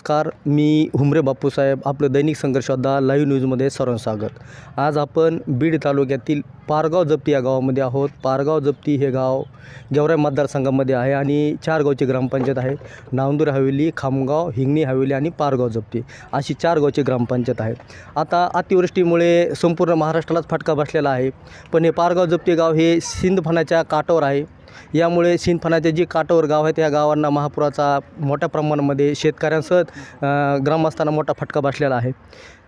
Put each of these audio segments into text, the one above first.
नमस्कार मी हुमरे बापूसाहेब आपलं दैनिक संघर्षोद्धा लाईव्ह न्यूजमध्ये सर्वांचं स्वागत. आज आपण बीड तालुक्यातील पारगाव जप्ती या गावामध्ये आहोत. पारगाव जप्ती हे गाव गेवराई मतदारसंघामध्ये आहे आणि चार गावची ग्रामपंचायत आहे. नांदूर हवेली खामगाव हिंगणी हवेली आणि पारगाव जप्ती अशी चार गावची ग्रामपंचायत आहे आता अतिवृष्टीमुळे संपूर्ण महाराष्ट्रालाच फटका बसलेला आहे. पण हे पारगाव जप्ती गाव हे सिंधफणाच्या काठावर आहे. यामुळे सिंदफणाचे जे काठावर गाव आहेत या गावांना महापुराचा मोठ्या प्रमाणामध्ये शेतकऱ्यांसह ग्रामस्थांना मोठा फटका बसलेला आहे.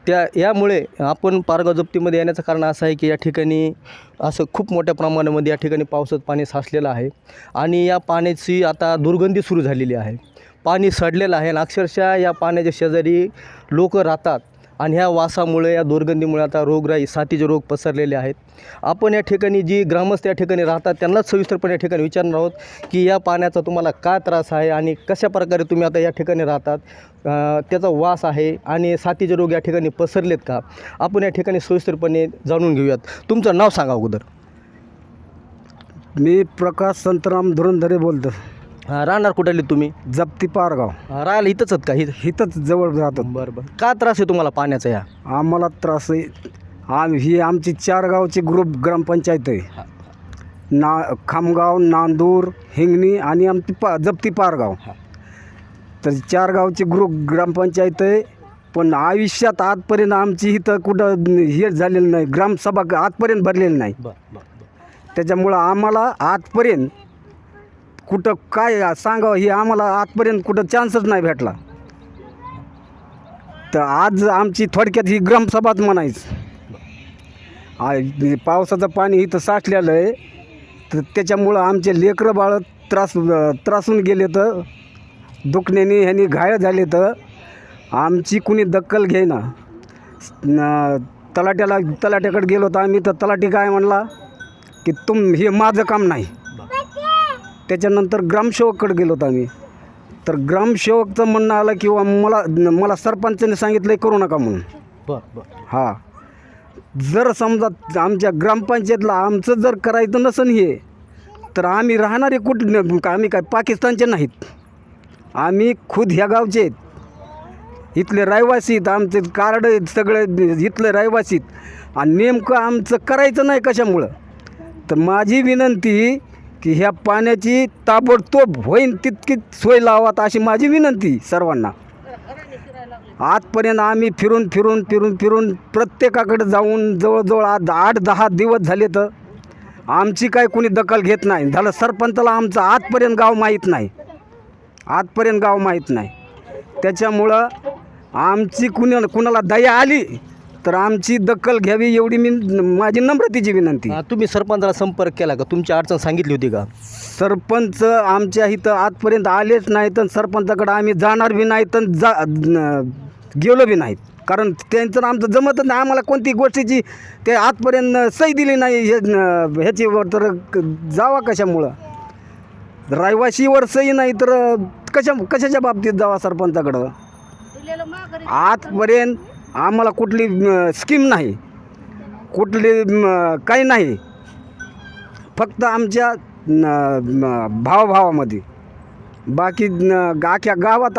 त्या यामुळे आपण पारगाव जप्तीमध्ये येण्याचं कारण असं आहे की या ठिकाणी असं खूप मोठ्या प्रमाणामध्ये या ठिकाणी पावसात पाणी साचलेलं आहे आणि या पाण्याची आता दुर्गंधी सुरू झालेली आहे. पाणी सडलेलं आहे आणि अक्षरशः या पाण्याच्या शेजारी लोक राहतात. आणि ह्या वासामुळे या दुर्गंधीमुळे आता रोगराई साथीचे रोग पसरलेले आहेत. आपण या ठिकाणी जी ग्रामस्थ या ठिकाणी राहतात त्यांनाच सविस्तरपणे या ठिकाणी विचारणार आहोत की या पाण्याचा तुम्हाला काय त्रास आहे आणि कशा प्रकारे तुम्ही आता या ठिकाणी राहतात त्याचा वास आहे आणि साथीचे रोग या ठिकाणी पसरलेत का? आपण या ठिकाणी सविस्तरपणे जाणून घेऊयात. तुमचं नाव सांगा अगोदर. मी प्रकाश संतराम धुरंधरे बोलतो. हां राहणार कुठले तुम्ही? जप्ती पारगाव. हां, राहायला इथंच आहेत का? इथं इथंच जवळ राहतो बरं बरं. काय त्रास आहे तुम्हाला पाण्याचा या? आम्हाला त्रास आहे. आम ही आमची चार गावची ग्रुप ग्रामपंचायत आहे. ना खामगाव नांदूर हिंगणी आणि आमची पा जप्ती पारगाव. तर चार गावची ग्रुप ग्रामपंचायत आहे. पण आयुष्यात आजपर्यंत आमची इथं कुठं हे झालेलं नाही. ग्रामसभा आजपर्यंत भरलेली नाही. बरं बरं. त्याच्यामुळं आम्हाला आजपर्यंत कुठं काय सांगावं हे आम्हाला आजपर्यंत कुठं चान्सच नाही भेटला. तर आज आमची थोडक्यात ही ग्रामसभाच म्हणायचं. पावसाचं पाणी इथं साठलेलं आहे. तर त्याच्यामुळं आमचे लेकरं बाळ त्रास त्रासून गेले तर दुखण्याने ह्यानी घायल झाले तर आमची कुणी दक्कल घेईना. तलाट्याला तलाट्याकडे गेलो तर आम्ही तर तलाटी काय म्हणला? की तुम हे माझं काम नाही. त्याच्यानंतर ग्रामसेवककडे गेलो होतो आम्ही. तर ग्रामसेवकचं म्हणणं आलं किंवा मला मला सरपंचाने सांगितलं करू नका म्हणून. बरं बरं. हा. जर समजा आमच्या ग्रामपंचायतला आमचं जर करायचं नसन हे तर आम्ही राहणारे कुठं का आम्ही काय पाकिस्तानचे नाहीत. आम्ही खुद ह्या गावचे आहेत. इथले रहिवासी आहेत आमचे कार्ड आहेत सगळे इथले रहिवासी आहेत. आणि नेमकं आमचं करायचं नाही कशामुळं तर माझी विनंती की ह्या पाण्याची ताबडतोब होईन तितकी सोय लावात अशी माझी विनंती सर्वांना. आजपर्यंत आम्ही फिरून फिरून फिरून फिरून प्रत्येकाकडे जाऊन जवळजवळ आज आठ दहा दिवस झाले तर आमची काय कोणी दखल घेत नाही. झालं सरपंचाला आमचं आजपर्यंत गाव माहीत नाही. आजपर्यंत गाव माहीत नाही. त्याच्यामुळं आमची कुणी कुणाला दया आली तर आमची दखल घ्यावी एवढी मी माझी नम्रतेची विनंती. तुम्ही सरपंचाला संपर्क केला का? तुमची अडचण सांगितली होती का? सरपंच आमच्या इथं आजपर्यंत आलेच नाहीत आणि सरपंचाकडे आम्ही जाणार बी नाहीत आणि जा न- गेलो बी नाहीत. कारण त्यांचं आणि आमचं जमतच नाही. आम्हाला कोणती गोष्टीची ते आजपर्यंत सही दिली नाही. हे ह्याचीवर तर क- जावा कशामुळं? रहिवाशीवर सही नाही तर कशा कशाच्या बाबतीत जावा सरपंचाकडं? आजपर्यंत आम्हाला कुठली स्कीम नाही. कुठली काही नाही. फक्त आमच्या न- भावाभावामध्ये. बाकी न- गावात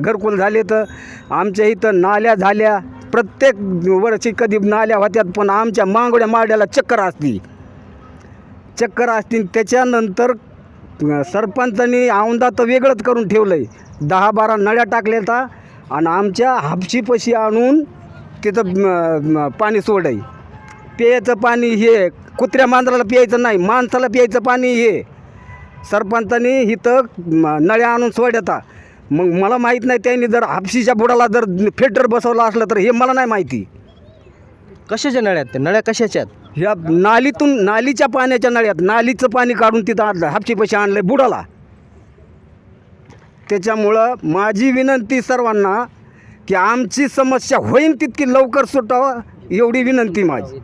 घरकुल झाले तर आमच्या इथं नाल्या झाल्या. प्रत्येक वर्षी कधी नाल्या होत्यात पण आमच्या मांगड्या माड्याला चक्कर असती. चक्कर असतील त्याच्यानंतर सरपंचांनी औंदा तर वेगळंच करून ठेवलं आहे दहा बारा नळ्या टाकल्या तर आणि आमच्या हापशीपाशी आणून तिथं पाणी सोडाय प्यायचं पाणी हे कुत्र्या मांजराला प्यायचं नाही माणसाला प्यायचं पाणी हे. सरपंचांनी इथं नळ्या आणून सोडता. मग मला माहीत नाही त्यांनी जर हापशीच्या बुडाला जर फिल्टर बसवलं असलं तर हे मला नाही माहिती. कशाच्या नळ्या आहेत त्या नळ्या कशाच्या आहेत? ह्या नालीतून नालीच्या पाण्याच्या नळ्यात नालीचं पाणी काढून तिथं आणलं हापशीपाशी आणलं आहे बुडाला. त्याच्यामुळं माझी विनंती सर्वांना की आमची समस्या होईन तितकी लवकर सुटावं एवढी विनंती माझी.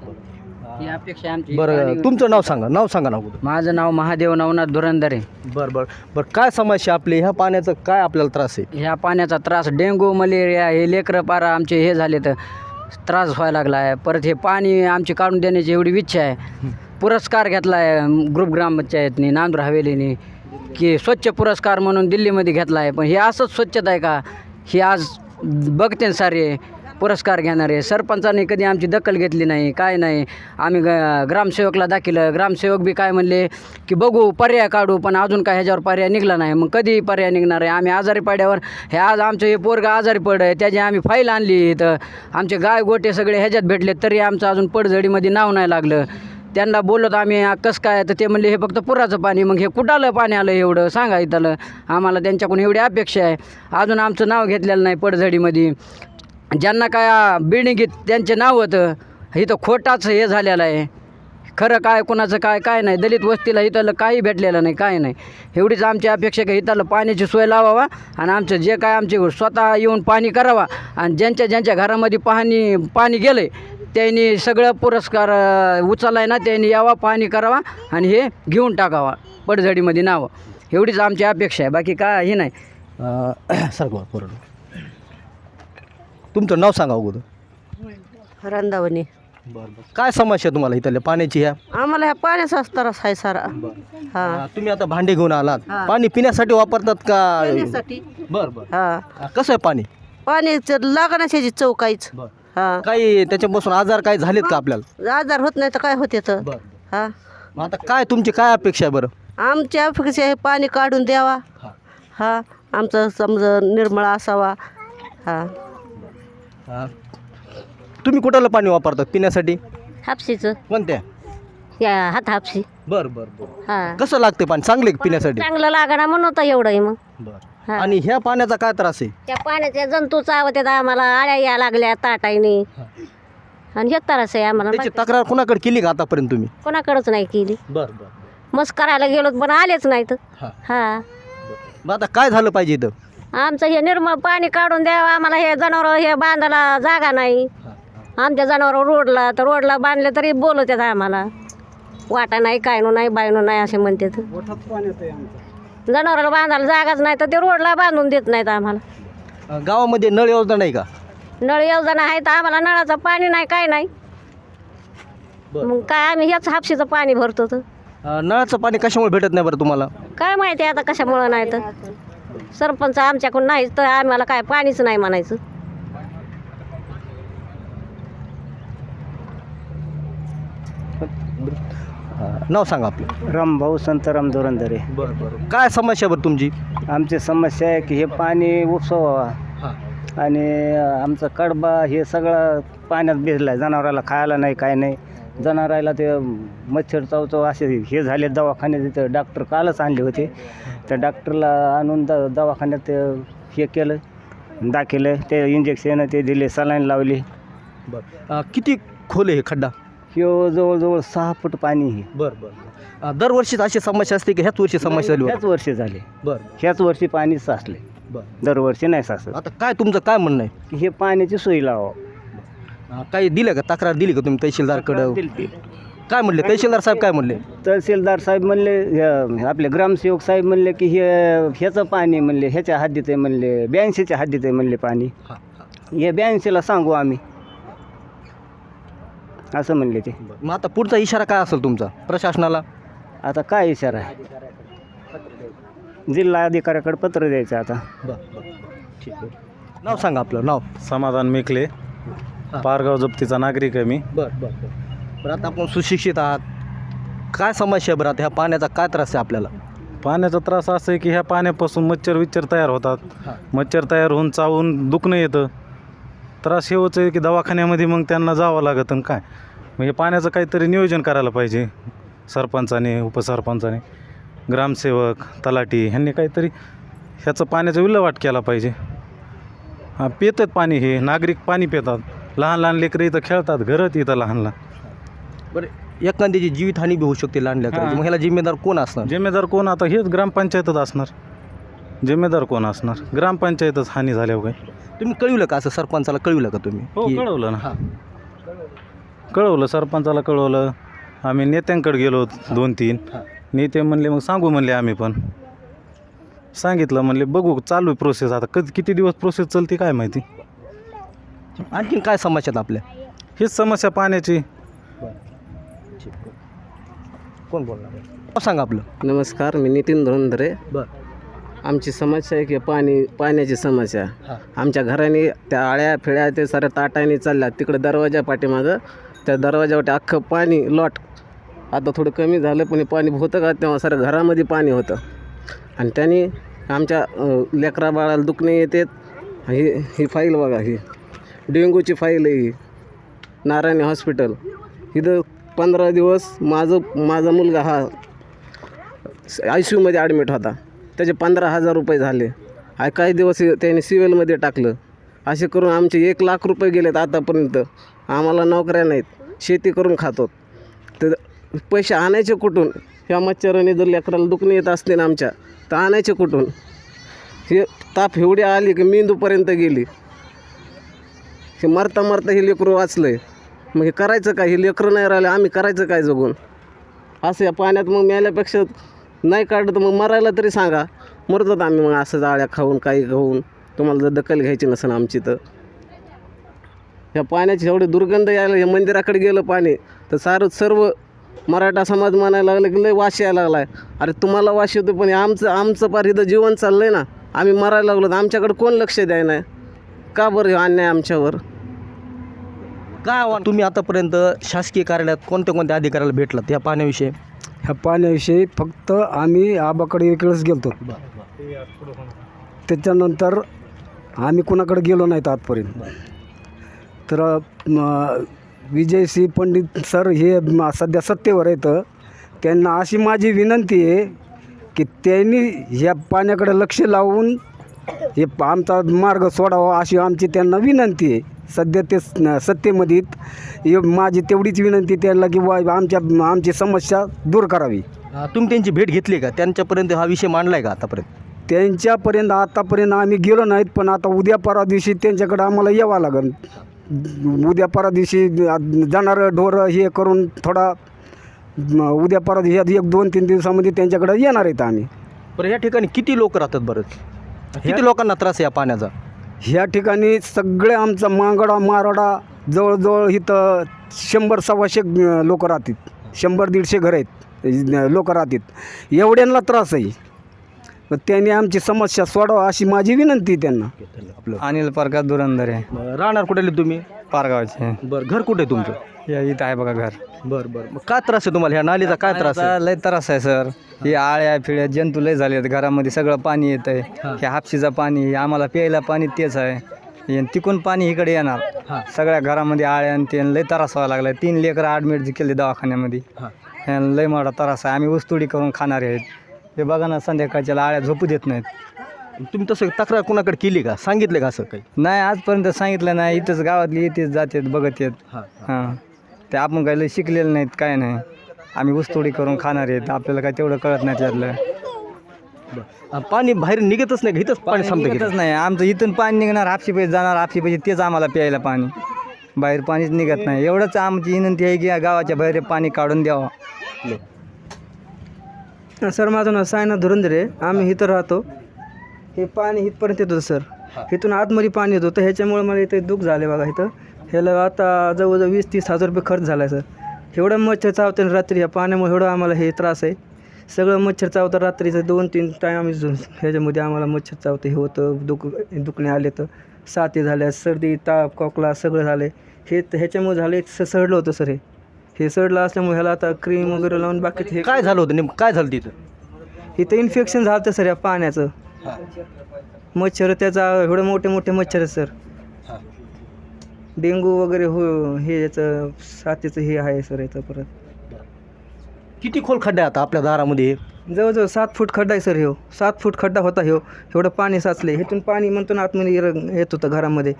ही अपेक्षा आमची. बरं तुमचं नाव सांगा नाव सांगा ना अगोदर. माझं नाव महादेव नवनाथ धुरंदरे. बरं बरं बरं काय समस्या आपली? ह्या पाण्याचं काय आपल्याला त्रास आहे? ह्या पाण्याचा त्रास डेंग्यू मलेरिया हे लेकरं पारा आमचे हे झाले तर त्रास व्हायला लागला आहे. परत हे पाणी आमची काढून देण्याची एवढी इच्छा आहे. पुरस्कार घेतला आहे ग्रुप ग्रामपंचायतनी नांदूर हवेलीने. की स्वच्छ पुरस्कार म्हणून दिल्लीमध्ये घेतला आहे. पण हे असंच स्वच्छता आहे का? हे आज बघते सारे पुरस्कार घेणारे. सरपंचाने कधी आमची दखल घेतली नाही काय नाही. आम्ही ग ग्रामसेवकला दाखिलं. ग्रामसेवक बी काय म्हणले की बघू पर्याय काढू पण अजून काय ह्याच्यावर पर्याय निघला नाही. मग कधी पर्याय निघणार आहे? आम्ही आजारी पाड्यावर हे आज आमचं हे पोरगं आजारी पड आहे त्याची आम्ही फाईल आणली इथं. आमचे गाय गोटे सगळे ह्याच्यात भेटले तरी आमचं अजून पडझडीमध्ये नाव नाही लागलं. त्यांना बोलत आम्ही कसं काय? तर ते म्हणले हे फक्त पुराचं पाणी मग हे कुठालं पाणी आलं एवढं? सांगा इथलं. आम्हाला त्यांच्याकडून एवढी अपेक्षा आहे. अजून आमचं नाव घेतलेलं नाही पडझडीमध्ये. ज्यांना काय बिल्डिंगीत त्यांचे नाव होतं. इथं खोटाच हे झालेलं आहे. खरं काय कुणाचं काय काय नाही. दलित वस्तीला इथलं काही भेटलेलं नाही काय नाही. एवढीच आमची अपेक्षा की इथलं पाण्याची सोय लावावा आणि आमचं जे काय आमचे स्वतः येऊन पाणी करावा. आणि ज्यांच्या ज्यांच्या घरामध्ये पाणी पाणी गेलं आहे त्यांनी सगळं पुरस्कार अ, उचललाय ना त्यांनी यावा पाणी करावा आणि हे घेऊन टाकावा. पडझडीमध्ये नावं एवढीच आमची अपेक्षा आहे. बाकी काय हे नाही. सर बरोबर तुमचं नाव सांगा अगोदर. रंदावणी बरं काय समस्या तुम्हाला इथल्या पाण्याची ह्या? आम्हाला ह्या पाण्याचा त्रास आहे सारा. हा. तुम्ही आता भांडे घेऊन आलात. पाणी पिण्यासाठी वापरतात का? पाण्यासाठी. बरं बरं. हा. कसं आहे पाणी? पाणी लागण्याची चव काहीच बरं. हा. काही त्याच्यापासून आजार काय झालेत का आपल्याला? आजार होत नाही तर काय होते तर बरं हा. मग आता काय तुमची काय अपेक्षा आहे बरं? आमची अपेक्षा आहे पाणी काढून द्यावा. हा. आमचं समजा निर्मळ असावा. हा. तुम्ही कुठालं पाणी वापरतात पिण्यासाठी? हापशीचं. कोणत्या? या हात हापशी. बरं बरं बरं. हा. कसं लागते पाणी? चांगले पिण्यासाठी? चांगलं लागणार म्हणून होतं एवढं आहे मग. बरं. हा. आणि ह्या पाण्याचा काय त्रास आहे? त्या पाण्याच्या जंतू चावत्यात आम्हाला आळ्या या लागल्या ताटाईने. आणि हे त्रास आहे आम्हाला. त्याची. तक्रार कोणाकडे केली का आतापर्यंत तुम्ही? कोणाकडंच नाही केली. बरं बरं मस्त करायला गेलो पण आलेच नाहीत. हां. हा. मग आता काय झालं पाहिजे इथं? आमचं हे निर्मळ पाणी काढून द्यावं. आम्हाला हे जनावर हे बांधायला जागा नाही. आमच्या जनावर रोडला तर रोडला बांधले तरी बोलवतात आम्हाला. वाटा नाही काय नो नाही बायनो नाही असे म्हणतात. जनावराला बांधायला जागाच नाही तर ते रोडला बांधून देत नाहीत आम्हाला. अं, गावामध्ये नळ योजना नाही का? नळ योजना आहे तर आम्हाला नळाचं पाणी नाही काय नाही. बरं. मग काय आम्ही ह्याच हापशीचं पाणी भरतो तर. अं, नळाचं पाणी कशामुळे भेटत नाही बरं तुम्हाला? काय माहिती आता कशामुळं नाही तर. सरपंच आमच्याकडून नाहीच तर आम्हाला काय पाणीच नाही म्हणायचं. नाव सांगा आपलं. रामभाऊ संतराम धोरंदरे. बरं बरं. काय समस्या बरं तुमची? आमची समस्या आहे की हे पाणी उपसावा हां. आणि आमचा कडबा हे सगळं पाण्यात भिजला आहे जनावराला खायला नाही काय नाही. जनावराला ते मच्छर चावचाव असे हे झाले. दवाखान्यात तिथं डॉक्टर कालच आणले होते. त्या डॉक्टरला आणून द दवाखान्यात ते हे केलं दाखवलं ते इंजेक्शन ते दिले सलाईन लावली. बरं. किती खोल आहे हे खड्डा? ह्यो जवळजवळ सहा फूट पाणी आहे. बरं बरं अं, दरवर्षीच अशी समस्या असते की ह्याच वर्षी समस्या झाली ह्याच वर्षी झाले. बरं. ह्याच वर्षी पाणी साचले बरं. दरवर्षी नाही साचत. आता काय तुमचं काय म्हणणं आहे? की हे पाण्याची सोय लावा. काही दिलं का? तक्रार दिली का तुम्ही तहसीलदारकडं? काय म्हणले? तहसीलदार साहेब काय म्हणले? तहसीलदार साहेब म्हणले आपले ग्रामसेवक साहेब म्हणले की हे ह्याचं पाणी म्हणले ह्याच्या हद्दीत आहे म्हणले ब्याऐंशीच्या हद्दीत आहे म्हणले पाणी. हां. हे ब्याऐंशीला सांगू आम्ही. असं म्हणले ते. मग आता पुढचा इशारा काय असेल तुमचा प्रशासनाला? आता काय इशारा आहे? जिल्हा अधिकाऱ्याकडे पत्र द्यायचं आता. ठीक आहे. नाव सांगा आपलं नाव. समाधान मेखले. पारगाव जप्तीचा नागरिक आहे मी. बरं बरं बरं. बरं आता आपण सुशिक्षित आहात. काय समस्या आहे बरं आता? ह्या पाण्याचा काय त्रास आहे आपल्याला? पाण्याचा त्रास असा आहे की ह्या पाण्यापासून मच्छर विच्छर तयार होतात. हां. मच्छर तयार होऊन चावून दुखणं येतं. त्रास हेच आहे की दवाखान्यामध्ये मग त्यांना जावं लागतं आणि काय? हे पाण्याचं काहीतरी नियोजन करायला पाहिजे. सरपंचाने उपसरपंचाने ग्रामसेवक तलाठी ह्यांनी काहीतरी ह्याचं पाण्याचं विल्हेवाट केला पाहिजे. हां पितात पाणी हे नागरिक पाणी पितात. लहान लहान लेकरं इथं खेळतात घरात इथं लहान लहान. बरं एखाद्याची जीवितहानी बी होऊ शकते लहान लेकराची हां. मग ह्याला जिम्मेदार कोण असणार? जिम्मेदार कोण? आता हेच ग्रामपंचायतच असणार. जिम्मेदार कोण असणार? ग्रामपंचायतच हानी झाल्यावर काय? तुम्ही कळविलं का असं सरपंचाला कळविलं का तुम्ही? हो की- कळवलं ना. हां. कळवलं सरपंचाला कळवलं. आम्ही नेत्यांकडे गेलो दोन तीन हां. नेते म्हणले मग सांगू म्हणले आम्ही पण. सांगितलं म्हणले बघू चालू आहे प्रोसेस आता. कधी किती दिवस प्रोसेस चालते काय माहिती? आणखीन काय समस्या आहेत आपल्या? हीच समस्या पाण्याची. कोण बोलणार? नाव सांगा आपलं. नमस्कार मी नितीन धोंदरे बरं. आमची समस्या आहे की पाणी पाण्याची समस्या. आमच्या घराने त्या आळ्या फिळ्या ते साऱ्या ताटाने चालल्या. तिकडे दरवाजा पाठीमागं त्या दरवाजावरती अख्खं पाणी लॉट. आता थोडं कमी झालं पण हे पाणी होतं का? तेव्हा सारं घरामध्ये पाणी होतं. आणि त्यांनी आमच्या लेकरा बाळाला दुखणे येतात ही ही फाईल बघा ही. डेंग्यूची फाईल आहे ही. नारायणी हॉस्पिटल. इथं पंधरा दिवस माझं माझा मुलगा हा आय सी यूमध्ये ॲडमिट होता. त्याचे पंधरा हजार रुपये झाले. आ काही दिवस त्यांनी सिव्हिलमध्ये टाकलं. असे करून आमचे एक लाख रुपये गेलेत आतापर्यंत. आम्हाला नोकऱ्या नाहीत. शेती करून खातो. तर पैसे आणायचे कुठून? ह्या मच्छराने जर लेकराला दुखणे येत असते ना आमच्या तर आणायचे कुठून? हे ताप एवढी आली की मेंदूपर्यंत गेली. हे मरता मरता हे लेकरू वाचलं आहे मग हे करायचं काय? हे लेकरं नाही राहिलं आम्ही करायचं काय जगून? असं या पाण्यात मग मेल्यापेक्षा नाही काढलं तर मग मरायला तरी सांगा. मरतात आम्ही मग असं जाळ्या खाऊन काही खाऊन. तुम्हाला जर दखल घ्यायची नसेल आमची तर. ह्या पाण्याची एवढी दुर्गंध यायला हे मंदिराकडे गेलं पाणी तर सारं सर्व मराठा समाज म्हणायला लागलं की लय वाश यायला लागला आहे अरे तुम्हाला वाश येतो पण हे आमचं आमचं पार इथं जीवन चाललं आहे ना. आम्ही मरायला लागलो तर आमच्याकडे कोण लक्ष द्यायला का बरं अन्याय आमच्यावर? काय आव्हान तुम्ही आतापर्यंत शासकीय कार्यालयात कोणत्या कोणत्या अधिकाऱ्याला भेटलात या पाण्याविषयी? ह्या पाण्याविषयी फक्त आम्ही आबाकडे एक वेळेस गेलतो. त्याच्यानंतर आम्ही कुणाकडे गेलो नाहीत आजपर्यंत. तर म, विजयसिंह पंडित सर हे म, सध्या सत्तेवर आहेत. त्यांना अशी माझी विनंती आहे की त्यांनी ह्या पाण्याकडे लक्ष लावून हे प- आमचा मार्ग सोडावा अशी आमची त्यांना विनंती आहे. सध्या ते सत्तेमध्ये. हे माझी तेवढीच विनंती त्यांना की बा आमच्या आमची समस्या दूर करावी. तुम्ही त्यांची भेट घेतली का? त्यांच्यापर्यंत हा विषय मांडला आहे का आतापर्यंत? त्यांच्यापर्यंत आतापर्यंत आम्ही गेलो नाहीत पण आता उद्या परवा दिवशी त्यांच्याकडे आम्हाला यावं लागेल. उद्या परवा दिवशी जाणारं ढोरं हे करून थोडा उद्या परवा दिवशी एक दोन तीन दिवसामध्ये त्यांच्याकडे येणार आहेत आम्ही. बरं या ठिकाणी किती लोक राहतात बरंच किती लोकांना त्रास आहे या पाण्याचा? ह्या ठिकाणी सगळे आमचा मांगडा मारोडा जवळजवळ इथं शंभर सव्वाशे लोक राहतात शंभर दीडशे घर आहेत. लोक राहतात एवढ्यांना त्रास आहे. त्यांनी आमची समस्या सोडावा अशी माझी विनंती आहे त्यांना. आपलं अनिल दुरंदरे बरं, राहणार कुठे तुम्ही? पारगावचे. बरं घर कुठे आहे तुमचं? या इथं आहे बघा घर. बरं बरं. मग काय त्रास आहे तुम्हाला? ह्या नालीचा काय त्रास आहे? लय त्रास आहे सर. हे आळ्या फिळ्या जंतू लय झाले आहेत. घरामध्ये सगळं पाणी येत आहे हे हापशीचं पाणी हे आम्हाला प्यायला पाणी तेच आहे. हे तिकून पाणी इकडे येणार. सगळ्या घरामध्ये आळ्या आणि ते लय त्रास व्हायला लागला तीन लेकरं ॲडमिट केले दवाखान्यामध्ये. ह्यानं लय मोठा त्रास आहे. आम्ही ऊसतोडी करून खाणारे आहेत. हे बघा ना संध्याकाळच्या आळ्या झोपू देत नाहीत. तुम्ही तसं तक्रार कुणाकडे केली का? सांगितलं का असं काही? नाही आजपर्यंत सांगितलं नाही. इथंच गावातली येतेच जातात बघत येत हां. ते आपण काही लय शिकलेलं नाहीत काय नाही. आम्ही ऊसतोडी करून खाणार आहेत. आपल्याला काय तेवढं कळत नाही त्यातलं. पाणी बाहेर निघतच नाही का? इथंच पाणी संपतं की निघतच नाही. आमचं इथून पाणी निघणार हापशी पैसे जाणार हापशी पैसे तेच आम्हाला प्यायला पाणी. बाहेर पाणीच निघत नाही. एवढंच आमची विनंती आहे की या गावाच्या बाहेर पाणी काढून द्यावं. सर माझं नाव सायनाथ धुरंदरे आम्ही इथं राहतो. हे पाणी इथपर्यंत येत होतं सर. इथून आतमध्ये पाणी येत होतं. ह्याच्यामुळे मला इथं दुःख झाले बघा इथं. ह्याला आता जवळजवळ वीस तीस हजार रुपये खर्च झाला आहे सर. एवढं मच्छर चावतं रात्री ह्या पाण्यामुळे एवढं आम्हाला हे त्रास आहे. सगळं मच्छर चावतं रात्रीचं दोन तीन टाईम आम्ही ह्याच्यामध्ये आम्हाला मच्छर चावतं. हे होतं दुख दुखणे आले तर साथी झाल्या सर्दी ताप खोकला सगळं झालं हे ह्याच्यामुळे झाले स सडलं होतं सर हे. हे सडलं असल्यामुळे ह्याला आता क्रीम वगैरे लावून बाकी हे काय झालं होतं नेमकं? काय झालं तिथं? इथं इन्फेक्शन झालं सर या पाण्याचं. मच्छर त्याचा एवढे मोठे मोठे मच्छर आहेत सर. डेंगू वगैरे हो हे याचं साथीचं हे आहे सर याचं परत. किती खोल खड्डा आहे आता आपल्या दारामध्ये? जवळजवळ सात फूट खड्डा आहे सर ह्यो. सात फूट खड्डा होता ह्यो. एवढं पाणी साचले इथून पाणी म्हणतो ना आतमध्ये येत होतं घरामध्ये.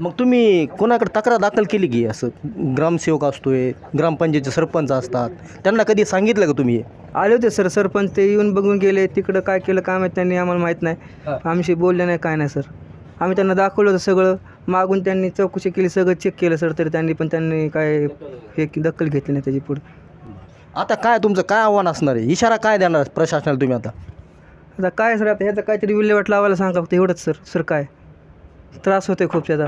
मग तुम्ही कोणाकडे तक्रार दाखल केली की असं ग्रामसेवक असतोय ग्रामपंचायतचे सरपंच असतात त्यांना कधी सांगितलं का तुम्ही? हे? आले होते सर सरपंच ते येऊन बघून गेले. तिकडं काय केलं काय माहीत त्यांनी आम्हाला माहीत नाही. आमशी बोलले नाही काय नाही सर. आम्ही त्यांना दाखवलं होतं सगळं. मागून त्यांनी चौकशी केली सगळं चेक केलं सर तरी त्यांनी पण त्यांनी काय हे दखल घेतली नाही त्याची पुढे. आता काय तुमचं काय आव्हान असणार आहे? इशारा काय देणार प्रशासनाला तुम्ही आता? आता काय सर आता ह्याचं काहीतरी विल्हेवाट लावायला सांगा फक्त एवढंच सर सर काय? त्रास होतोय खूप त्याचा.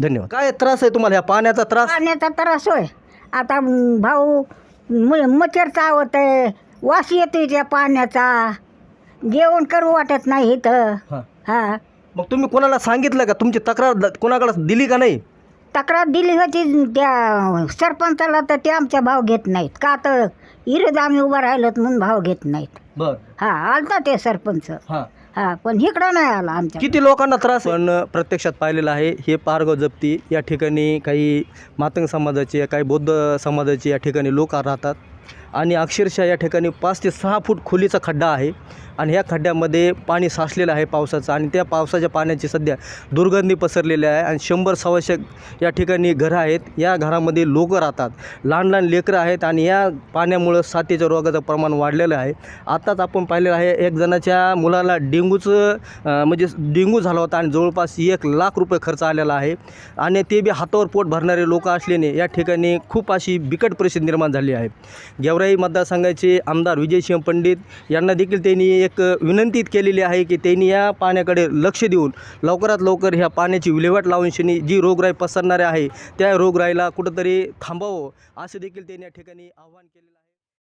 धन्यवाद. काय त्रास आहे तुम्हाला? ह्या पाण्याचा त्रास? पाण्याचा त्रास होय. आता म, भाऊ म मच्छर चावत आहे. वास येतोय त्या पाण्याचा. जेवण करू वाटत नाही इथं. हां. हा. मग तुम्ही कोणाला सांगितलं का? तुमची तक्रार द- कोणाकडे दिली का नाही? तक्रार दिली होती त्या सरपंचाला तर ते आमच्या भाव घेत नाहीत. का तर इरद आम्ही उभं राहिलोत म्हणून भाव घेत नाहीत. बर. हा आलता ते सरपंच. हां. हा पण इकडं नाही आला आमच्या. किती लोकांना त्रास पण प्रत्यक्षात पाहिलेलं आहे हे पारगाव जप्ती या ठिकाणी काही मातंग समाजाचे काही बौद्ध समाजाचे या ठिकाणी लोक राहतात. आणि अक्षरशः या ठिकाणी पाच ते सहा फूट खोलीचा खड्डा आहे. आणि ह्या खड्ड्यामध्ये पाणी साचलेलं आहे पावसाचं. आणि त्या पावसाच्या पाण्याची सध्या दुर्गंधी पसरलेली आहे. आणि शंभर सव्वाशे या ठिकाणी घरं आहेत. या घरामध्ये लोक राहतात. लहान लहान लेकरं आहेत आणि या पाण्यामुळं साथीच्या रोगाचं प्रमाण वाढलेलं आहे. आत्ताच आपण पाहिलेलं आहे एक जणाच्या मुलाला डेंगूचं म्हणजे डेंगू झाला होता आणि जवळपास एक लाख रुपये खर्च आलेला आहे. आणि ते बी हातावर पोट भरणारे लोक असल्याने या ठिकाणी खूप अशी बिकट परिस्थिती निर्माण झाली आहे. गेवराई मतदारसंघाचे आमदार विजयसिंह पंडित यांना देखील त्यांनी एक विनंतीत केलेली आहे की त्यांनी या पाण्याकडे लक्ष देऊन लवकरात लवकर ह्या पाण्याची विल्हेवाट लावून शनी जी रोगराई पसरणारे आहे त्या रोगराईला कुठंतरी थांबावं असं देखील त्यांनी या ठिकाणी आव्हान केलेलं